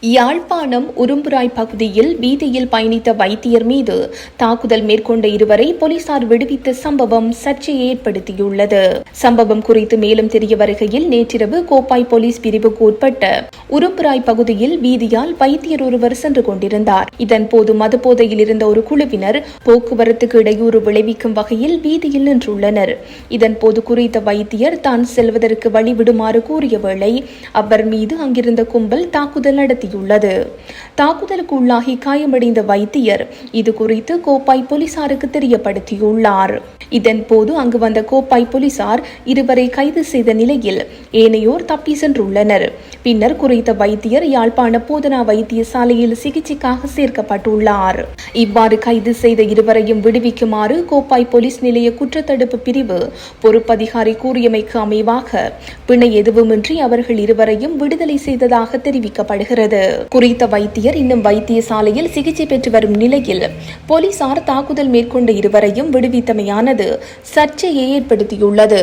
யாழ்ப்பாணம் உரும்புராய் பகுதியில் வீதியில் பயணித்த வைத்தியர் மீது தாக்குதல் மேற்கொண்ட இருவரை போலீசார் விடுவித்த சம்பவம் சர்ச்சையை ஏற்படுத்தியுள்ளது. சம்பவம் குறித்து மேலும் தெரிய வருகையில் நேற்றிரவு கோப்பாய் போலீஸ் பிரிவுக்கு உட்பட்ட உரும்புராய் பகுதியில் வீதியால் வைத்தியர் ஒருவர் சென்று கொண்டிருந்தார். இதன்போது மதுபோதையில் இருந்த ஒரு குழுவினர் போக்குவரத்துக்கு இடையூறு விளைவிக்கும் வகையில் வீதியில் நின்றுள்ளனர். இதன்போது குறித்த வைத்தியர் தான் செல்வதற்கு வழிவிடுமாறு கூறிய வேளை அவர் மீது அங்கிருந்த கும்பல் தாக்குதல் நடத்தியுள்ளது. தாக்குதலுக்கு உள்ளாகி காயமடைந்த வைத்தியர் இது குறித்து கோப்பாய் போலீசாருக்கு தெரியப்படுத்தியுள்ளார். இதன்போது அங்கு வந்த கோப்பாய் போலீசார் இருவரை கைது செய்த நிலையில் ஏனையோர் தப்பி சென்றுள்ளனர். பின்னர் குறித்த வைத்தியர் யாழ்ப்பாண போதனா வைத்தியசாலையில் சிகிச்சைக்காக சேர்க்கப்பட்டுள்ளார். இவ்வாறு கைது செய்த இருவரையும் விடுவிக்குமாறு கோப்பாய் போலீஸ் நிலைய குற்றத்தடுப்பு பிரிவு பொறுப்பதிகாரி கூறியமைக்கு அமைவாக பிணை எதுவுமின்றி அவர்கள் இருவரையும் விடுதலை செய்ததாக தெரிவிக்கப்படுகிறது. குறித்த வைத்தியர் இன்னும் வைத்தியசாலையில் சிகிச்சை பெற்று வரும் நிலையில் போலீசார் தாக்குதல் மேற்கொண்ட இருவரையும் விடுவித்தமையானது சர்ச்சையை ஏற்படுத்தியுள்ளது.